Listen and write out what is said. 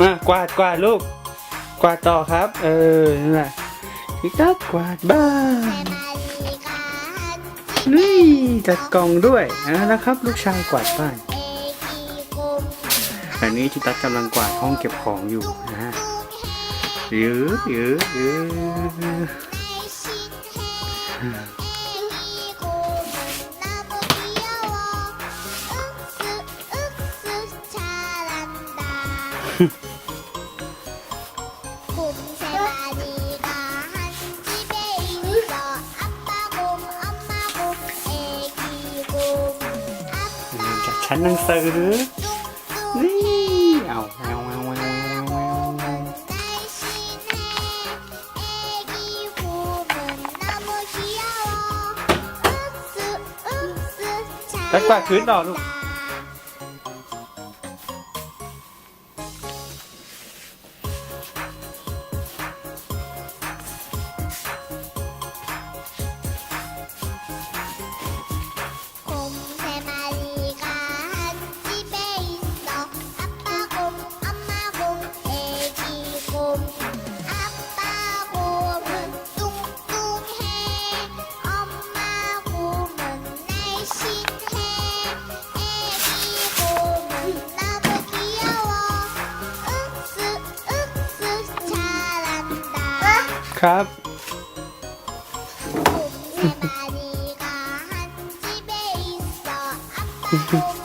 อะกวาดกวาดลูก กวาดต่อครับ เออนั่นแหละพี่ตั๊กกวาดบ้านนี่จัดกล่องด้วยอะแล้วครับ ลูกชายกวาดบ้านอันนี้ที่ตั๊กกำลังกวาดห้องเก็บของอยู่นะฮะยื้อยื้อยื้อ 곰 세 마리가 한 집에 있어 아빠 곰 엄마 곰 애기 곰 จากชั้นหนังสือ 뚱뚱 นี่เอาเอาเอาเอาเอาเอา 날씬해 애기 곰은 너무 귀여워 흡수 흡수 ตั๊กกวาดพื้นต่อลูก 곰세 ครับ 곰세 마리가 한 집에 있어 아빠 곰